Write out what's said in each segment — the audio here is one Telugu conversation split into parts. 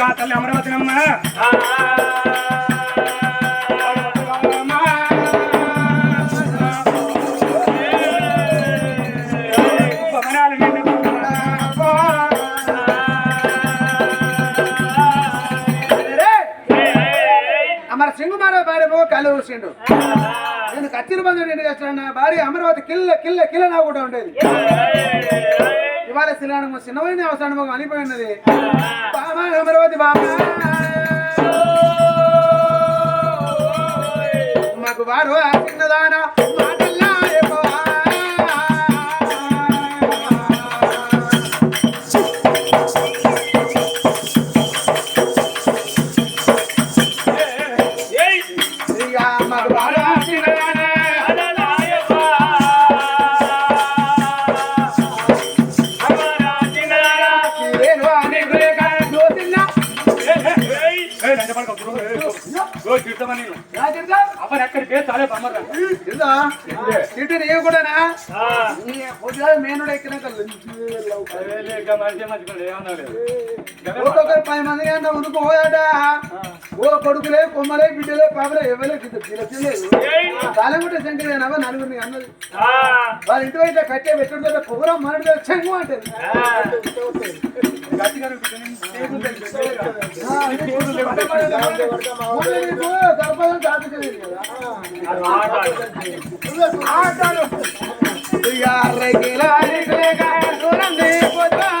దుర్గా తల్లి అమరావతి అమ్మ అమర సింగుమార భార్య పో కళ్ళు ఊసిండు నేను కత్తిరి బంధు నిండు చేస్తున్నాను నా భార్య అమరావతి కిల్ల కిల్ల కిల్ల నా కూడా ఉండేది. ఇవాళ శ్రీరామ చిన్నవైన అవసరం అనిపోయి ఉన్నది బామా అమరావతి బాబా మాకు వారు చిన్నదానా రాజేంద్ర అప్పుడు ఎక్కడి పేరు చాలే బమ్మరా ఇదా ఇటు నీవు కూడానా? నీ పొద్దుగా మేనుడు ఎక్కినాక మంచి మంచి ఏమన్నా లేదు. ఒక్కొక్కరు పది మంది అంత ఉనుకు పోయాట ఓ కొడుకులే కొమ్మలే బిడ్డలే పాపలే ఎవరే తాళంగుట్ట శంకరేనవా నలుగురిని అన్నది. వాళ్ళ ఇంటి వైపు కట్టే పెట్టుకుంటే పొగరం మనడు చెంగు అంటది. గట్టిగా ఆటలు. ఇక అరవై కిలోలు దూరం దిగిపోతా.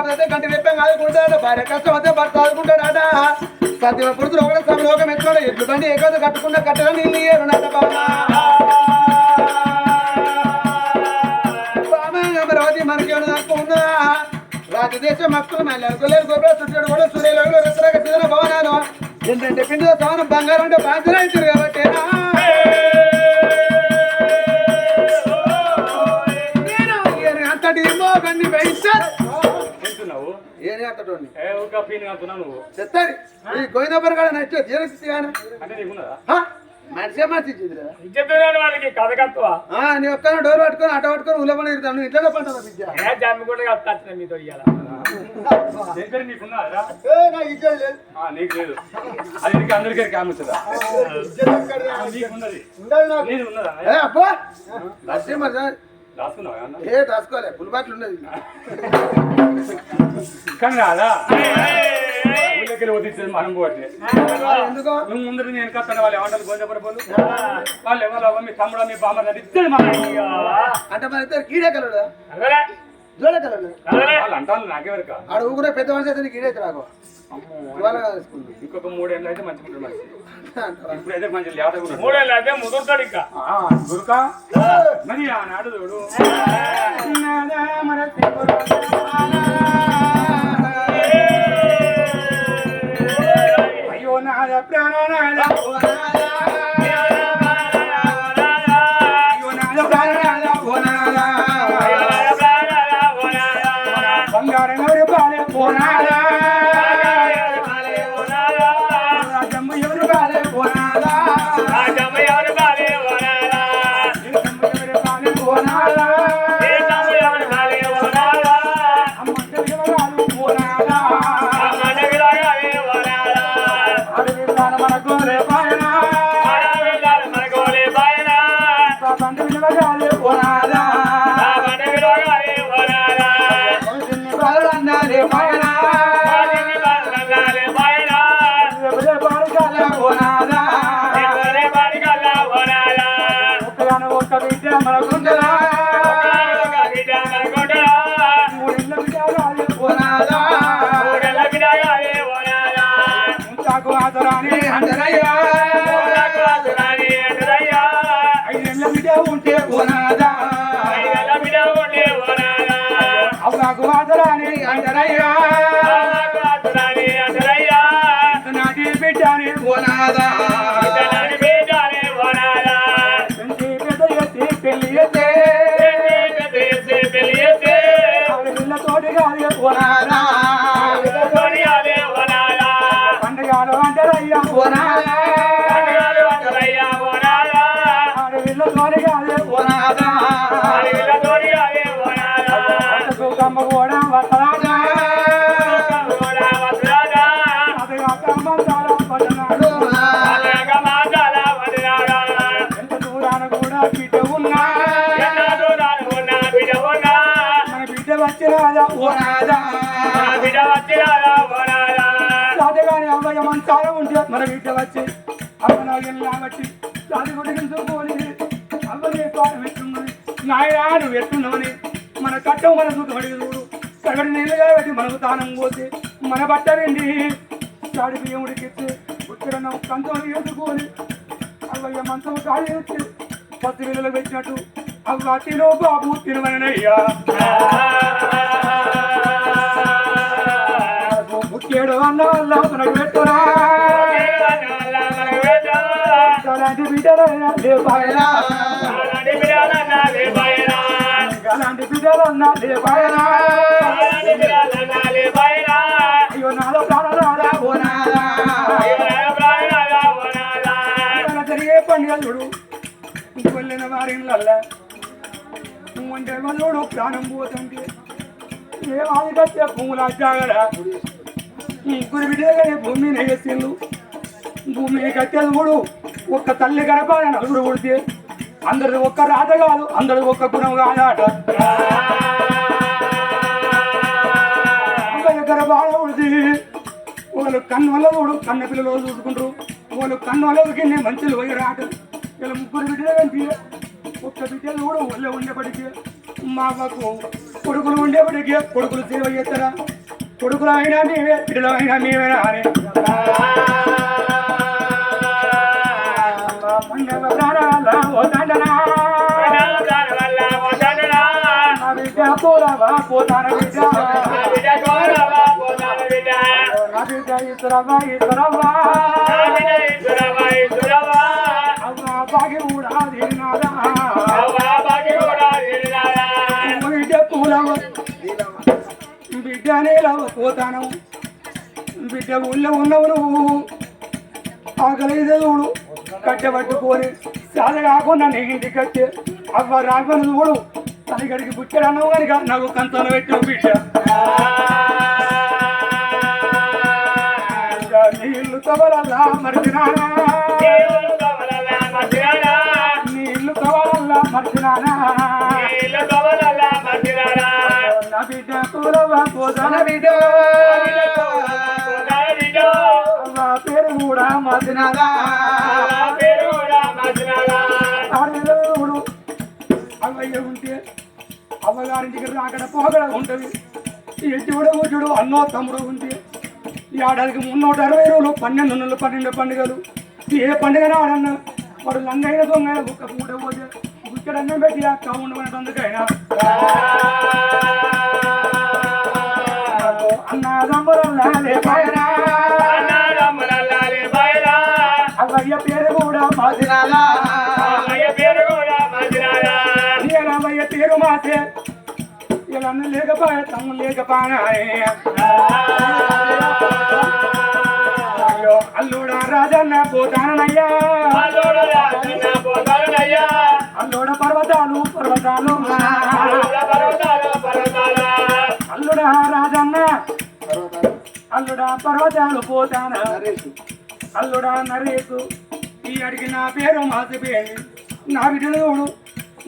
నమ్మకం గుడ్డు కాకపోతే కాదుకుంటాడు భార్య కష్టం వస్తే భర్త ఆదుకుంటాడట. ప్రతి పురుషులు ఒకటి సమలోకం ఎత్తున్నాడు ఎట్లు బండి ఏకాదు కట్టుకున్న కట్టడం నీళ్ళు ఏరునాట బామ బామ అమరవతి రాజదేశం మక్కులు మళ్ళీ అనుకోలేరు గోపే చుట్టాడు కూడా సూర్యలోకంలో రచరక భవనాలు. ఏంటంటే పిండి బంగారం అంటే బాధ్యత కాబట్టి. ఏని అంతటోని ఏ ఒక పీని అంటున్నావు నువ్వు. చెత్తాడి ఈ గోవిందపురం కాడ నచ్చో జీరస్థితి కానీ అంటే నీకున్నదా? మనిషే మనిషి ఇచ్చిందిరా? ఇచ్చేస్తున్నాను వాళ్ళకి కథ కత్తువ? ఆ, నీ ఒక్క డోర్ పట్టుకొని అట పట్టుకొని ఉల్లపని ఇరుతాను నువ్వు ఇంట్లో పంటదా విద్య. ఏ జమ్మిగుండ కత్తా మీతో ఇయ్యాల. దగ్గర నీకున్నదా ఏ, నాకు ఇచ్చేది లేదు. ఆ, నీకు లేదు. అది నీకు అందరికీ కాముచ్చదా నీకున్నది. ఉండాలి నాకు. నీది ఉన్నదా? ఏ, అబ్బో! లక్ష్మీ మరి? ఏ దాచుకోలే పులిబాట్లు ఉన్నది. కానీ రాదా ఊళ్ళకెళ్ళి వదిలించేది మనం ఎందుకో? నువ్వు ముందర నేను కట్టాను వాళ్ళు ఏమంటారు? గోంజపర పోలు? వాళ్ళు ఎవరు మీ తమ్ముడు మీ బామ్మ ఇద్దరు మా అంటే మన ఇద్దరు కీడే కలడు అదలే జోడ కలడు అదలే వాళ్ళు అంటారు నాకెవరిక ఆడ ఊగునే పెద్ద మనిషి అయితే రాకు ఇవాళ కాదు స్కూల్. ఇంకొక మూడేళ్ళు అయితే మనిషి ఇప్పుడైతే మంచి. మూడేళ్ళు అయితే ముదురుతాడు ఇంకా. ఆ, గురుక మరి ఆనాడు చూడు. అయ్యో నాద ప్రాణనాద. ఉంటే ఓ నాద. అవునాకు ఆదరాని అంటరయ్యా. బిడ్డ వచ్చినాడా ఓనాడా. సాధగాని అవ్వయ్య ఉంటే మన బిడ్డ వచ్చి అమ్మ నాగలు కాబట్టి సాధి గుడికి చూపుకొని పాలు పెట్టున్నది నాయనా నువ్వు ఎట్టున్నావని మన కట్టం మన చూడు చూడు కగడి నీళ్ళు కాబట్టి మనకు దానం పోతే మన బట్ట వెండి చాడి బియ్యం ఉడికిచ్చి ఉత్తరన్న కంచం వేసుకొని అవ్వయ్య మంచం కాడి వచ్చి పత్తి విలువలు పెట్టినట్టు అవ్వ తినో బాబు తినవనయ్యా ఏడు వందల వల్ల మనకు పెట్టురా అలాంటి బిడ్డలైనా లేపాయనా అలాంటి బిడ్డలన్నా లేపాయనా. అలాంటి బిడ్డలన్నా లేపాయనా అలాంటి బిడ్డలన్నా లేపాయనా. అయ్యో నాలో ప్రాణరాదా ఓ నాదా. ప్రాణాలా మన జరిగే పండుగ చూడు. కొల్లిన వారిళ్ళల్లా నువ్వంటే చూడు? ప్రాణం పోతుంటే ఏ వాది భూములు అజ్జాగడా ముగ్గురు బిడ్డగానే భూమిని వేసిండు భూమిని కట్టేది కూడా ఒక్క తల్లి గడపాలి నలుగురు కొడితే అందరిది ఒక్క రాత కాదు అందరిది ఒక్క గుణం కాదాట. ఒక దగ్గర బాగా ఉడిది వాళ్ళు కన్ను వల్ల చూడు కన్న పిల్లలు చూసుకుంటారు. వాళ్ళు కన్ను వల్లకి నేను మంచిలు పోయి రాట ఇలా ముగ్గురు బిడ్డలు ఒక్క బిడ్డలు కూడా ఒళ్ళే ఉండేప్పటికీ మా మాకు కొడుకులు ఉండేప్పటికీ కొడుకులు సేవ చేస్తారా? కొడుకులు అయినా మేమే బిడ్డలు అయినా మేమేనా అని మండల పోరావా పోతాన బిడ్డ బిడ్డ బిడ్డ. నా బిడ్డ ఇతరవా ఇతరవా నా బిడ్డ బాగి బిడ్డ బిడ్డ నేలవ పోతాను బిడ్డ ఊళ్ళో ఉన్నవు నువ్వు ఆకలి చూడు కట్టబట్టుకొని సాధ కాకుండా నీ ఇంటికి కట్టి అవ్వ రాకుండా చూడు. తనగడికి బుచ్చడు అన్నావు కనుక నాకు కంతన పెట్టావు బిడ్డ. నీళ్ళు తవలల్లా మరిచినానా. నీళ్ళు తవలల్లా మరిచినానా? పేరు కూడా. ఆడేవుడు అవ్వయ్య ఉంటే అవ్వగారింటికి రాకడ పోగడ ఉంటది. ఎట్టి కూడా కూర్చుడు అన్నో తమ్ముడు ఉంటే ఈ ఏడాదికి మున్నూట అరవై రోజులు పన్నెండు నెలలు పన్నెండు పండుగలు. ఏ పండుగ ఆడన్నా వాడు లంగైన దొంగైన ఒక్క పూట పోతే గుచ్చడన్నం పెట్టి ఆ కౌండ్ అన్నదమ్ములల్లా లేపాయనా అన్నారమ్మలల్లాలే బయలా. అవ్వయ్య పేరు కూడా మాదిరాలా. అయ్య పేరు కూడా మధ్యాహ్నా. రామయ్య పేరు మాసే ఇలా లేకపోయా తమ్ము లేకపోయా అల్లుడా రాజన్న పోతానయ్యా. అల్లుడు పర్వతాలు పర్వతాలు. పర్వతాలు పర్వతాల. అల్లుడా రాజన్న అల్లుడా పర్వతాలు పోతాన? అల్లుడా నరేసు ఈ అడిగి నా పేరు మాసిపోయింది నా బిడ్డలు చూడు.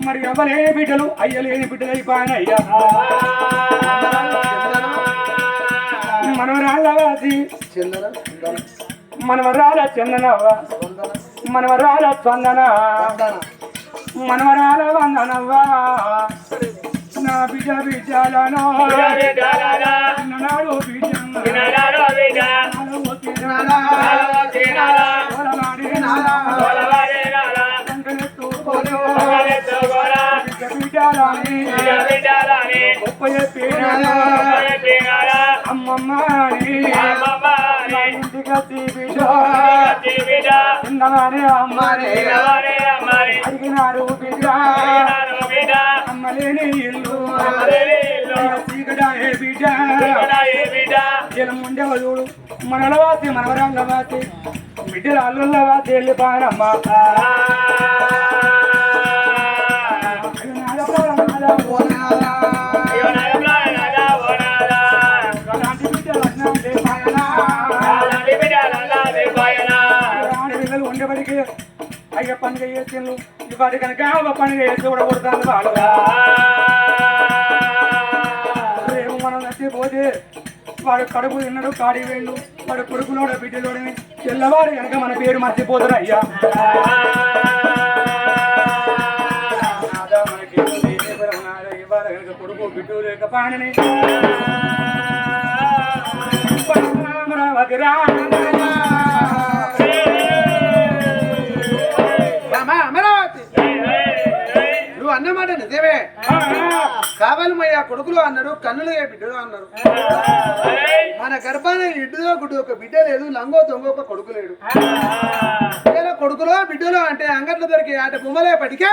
మరి ఎవలేని బిడ్డలు అయ్యలేని బిడ్డలు అయిపోయానయ్యా మనవరాళ్ళ వాసి మనవరాల చందనవ్వ. మనవరాల చందన. మనవరాల వందనవ్వా. నా బిడ్డ బిడ్డలను నాడు బిడ్డ వినరారో అమ్మమ్మ చిన్నవానే అమ్మని అడిగినారు బిడ్డా అమ్మలేని ఇల్లు చీకటాయే బిడ్డా జలముండే చూడు మనల వాతి మనవరాళ్ళ వాతి బిడ్డల అల్లుళ్ళ వాతి వెళ్ళిపోనమ్మ అలాంటి బిడ్డలు అన్నా అయ్య పండుగ చేసిండ్రు ఇవాడు కనుక ఒక పండుగ చేసి కూడా కొడతాను వాళ్ళు రేపు మనం నచ్చిపోతే వాడు కడుపు తిన్నాడు కాడి వేయండు. వాడు కొడుకులోడ బిడ్డలోడని తెల్లవాడు కనుక మన పేరు మర్చిపోతారు అయ్యా. కొడుకు బిడ్డు లేక పాడని పరశురామరావతి రామ. నువ్వు అన్నమాట నిజమే. కావాలి కొడుకులు అన్నారు కన్నులు బిడ్డలు అన్నారు. మన గర్భాన ఇడ్డులో గుడ్డు ఒక బిడ్డ లేదు లంగో దొంగ ఒక కొడుకు లేడు. కొడుకులో బిడ్డలో అంటే అంగట్లో దొరికి ఆట బొమ్మలే పడికే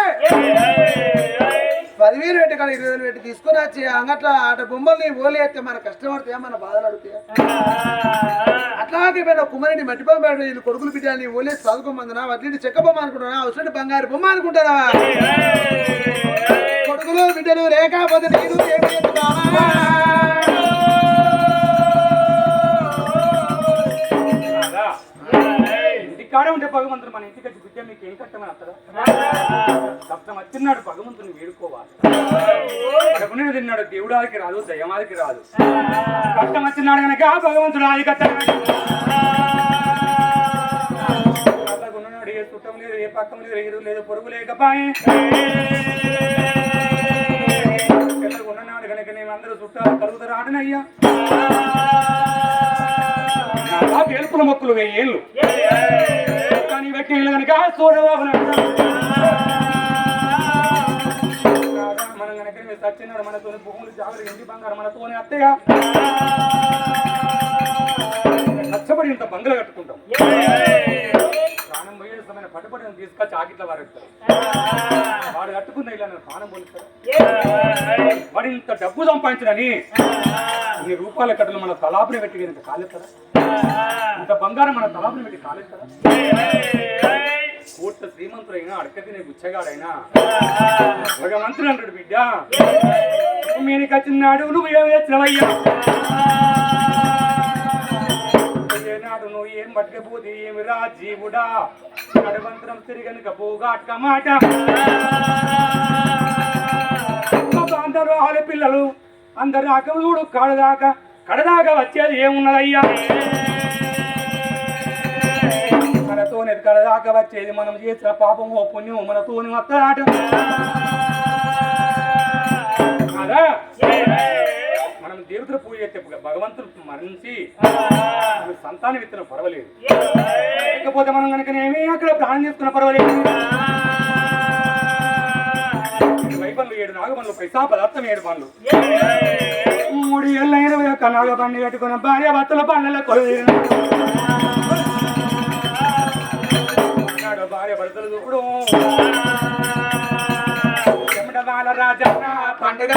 పదివేలు పెట్టి కాడ ఇరవై వేలు పెట్టి తీసుకొని వచ్చి అంగట్లో ఆట బొమ్మల్ని ఓలి అయితే మన కష్టం పడితే మన బాధలు అడుగుతాయా అట్లాగే పోయిన కుమ్మరిని మట్టి బొమ్మ పెట్టి వీళ్ళు కొడుకులు బిడ్డని ఓలే చదువుకోమందునా వడ్డీ చెక్క బొమ్మ అనుకుంటున్నా అవసరం బంగారు బొమ్మ అనుకుంటారా లేకపోతే నేను ఇంటికాడే ఉంటే భగవంతుడు మన ఇంటికి వచ్చి బిడ్డ మీకు ఏం కట్టమని అత్తరా కష్టం వచ్చినాడు భగవంతుని వేడుకోవాలి. కడుపుని తిన్నాడు దేవుడానికి రాదు దయమాదికి రాదు. కష్టం వచ్చినాడు కనుక భగవంతుడు ఆది కట్టాడు ఉన్నాడు ఏ చుట్టం లేదు ఏ పక్కం లేదు ఎదురు లేదు పొరుగు లేకపాయే. ఉన్నాడు కనుక నేను అందరూ చుట్టాలు కలుగుతారు ఆడనయ్యా నా గెలుపుల మొక్కులు వెయ్యేళ్ళు. కానీ వ్యక్తి కనుక చూడబాబు మనం కనుక మీరు సచ్చినాడు మనతో భూములు జాగ్రత్త ఇంటి బంగారం మనతోనే అత్తయ్య. కష్టపడి ఇంత బంగ్లా కట్టుకుంటాం. ప్రాణం పోయే సమయం పట్టుబడి తీసుకొచ్చి ఆకిట్ల వారెడతారు వాడు కట్టుకున్న ఇలా నేను ప్రాణం పోలిస్తాడు వాడు ఇంత డబ్బు సంపాదించడని ఇన్ని రూపాయల కట్టలు మన తలాపుని పెట్టి ఇంత కాలేస్తారా? ఇంత బంగారం మన తలాపుని పెట్టి కాలేస్తారా? పూర్త శ్రీమంతుడైనా అడకది తినే గుచ్చగాడైనా భగవంతుడు అంటాడు బిడ్డ మీనికి వచ్చినాడు నువ్వు ఏం వేసినవయ్యా. ఏనాడు నువ్వు ఏం పట్టుకపోతే ఏమి రా జీవుడా? నడవంతరం తిరిగనుక పోగాట్క మాట. అందరూ ఆడపిల్లలు అందరు అకవుడు కడదాకా కడదాకా వచ్చేది ఏమున్నదయ్యా? మనతోనే కడదాకా వచ్చేది మనం చేసిన పాపం ఓ పుణ్యం మనతోని వస్తాడట కదా మనం దేవతల పూజ చేస్తే భగవంతుడు మరణించి సంతానం ఇస్తున్న పర్వాలేదు. లేకపోతే మనం కనుకనేమి అక్కడ ప్రాణం చేసుకున్న పర్వాలేదు. వైపన్లు ఏడు నాగపన్లు పైసా పదార్థం ఏడు పనులు మూడు ఏళ్ళ ఇరవై ఒక్క నాగ పండు కట్టుకున్న భార్య భర్తల పండ్ల కొలు భార్య భర్తలు బాల రాజా పండుగ.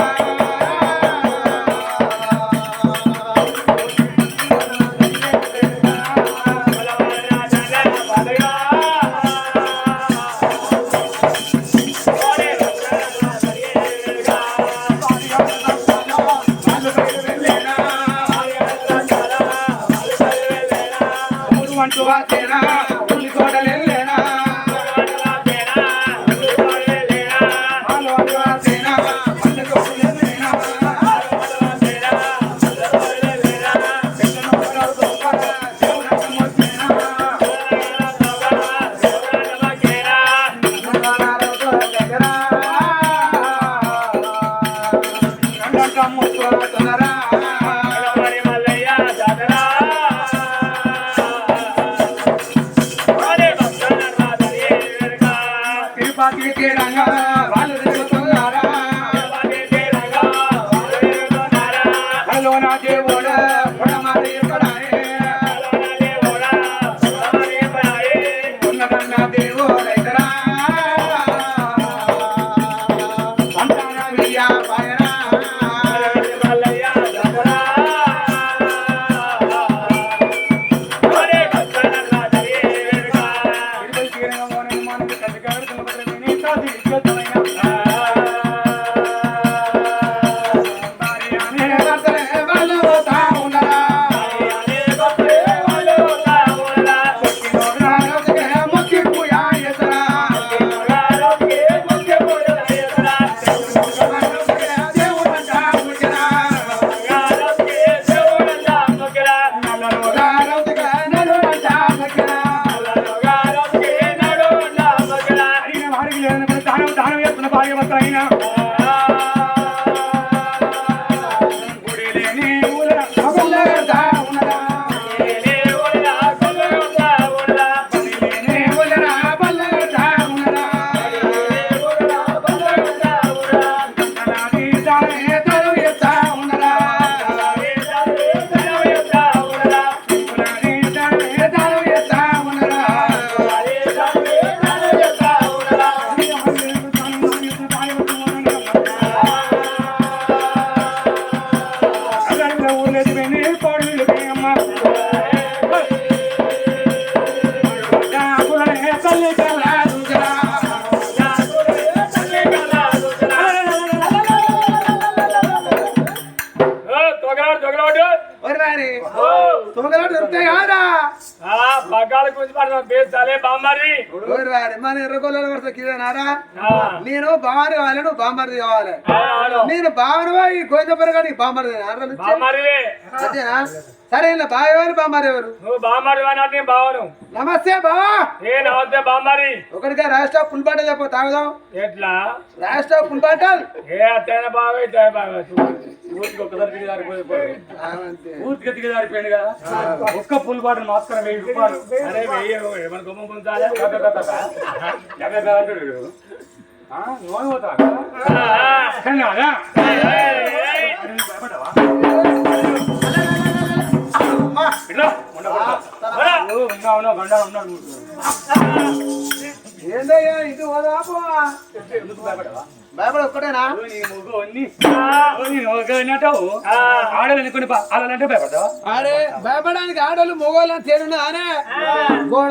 order. తొగలాడు ఒరి రాని తొగలాడు దొరుకుతాయి కాదా పగ్గాల గురించి పడతాం పేర్చాలే బామ్మారి ఒరి రాని మన ఎర్రగొల్ల వరుస కివేనారా నేను బామరి కావాలి నువ్వు బామరిది కావాలి. నేను బామరివా ఈ గోవిందపురం కానీ బామరిది బామ్మారివే అంతేనా సరే ఇలా బావ ఎవరు బామ్మారి ఎవరు? నువ్వు బామ్మారి బావను. నమస్తే బావా. ఏ నమస్తే బామ్మారి ఒకటిగా రాష్ట్ర పుల్పాట చెప్పు తాగుదాం. ఎట్లా? రాష్ట్ర పుల్పాటలు ఏ అత్తైన బాగా ఇట్లా ఊరికి దిగి జారిపోయింది కదా? ఒక్క పుల్ బాటలు మాత్రం వెయ్యి రూపాయలు. అరే వెయ్యి ఏమైనా గుమ్మం పొందాలా నువ్వు పోతావా? ఉన్నావు, ఉన్నావు, గండా ఉన్నాడు. ఏందయ్యా? భయపడ ఒక్కటేనా? అన్నట్టావు. ఆడలు భయపడ్డావా అరే భయపడడానికి ఆడోళ్ళు మొగోళ్ళు తేడున్నా అనే గోడ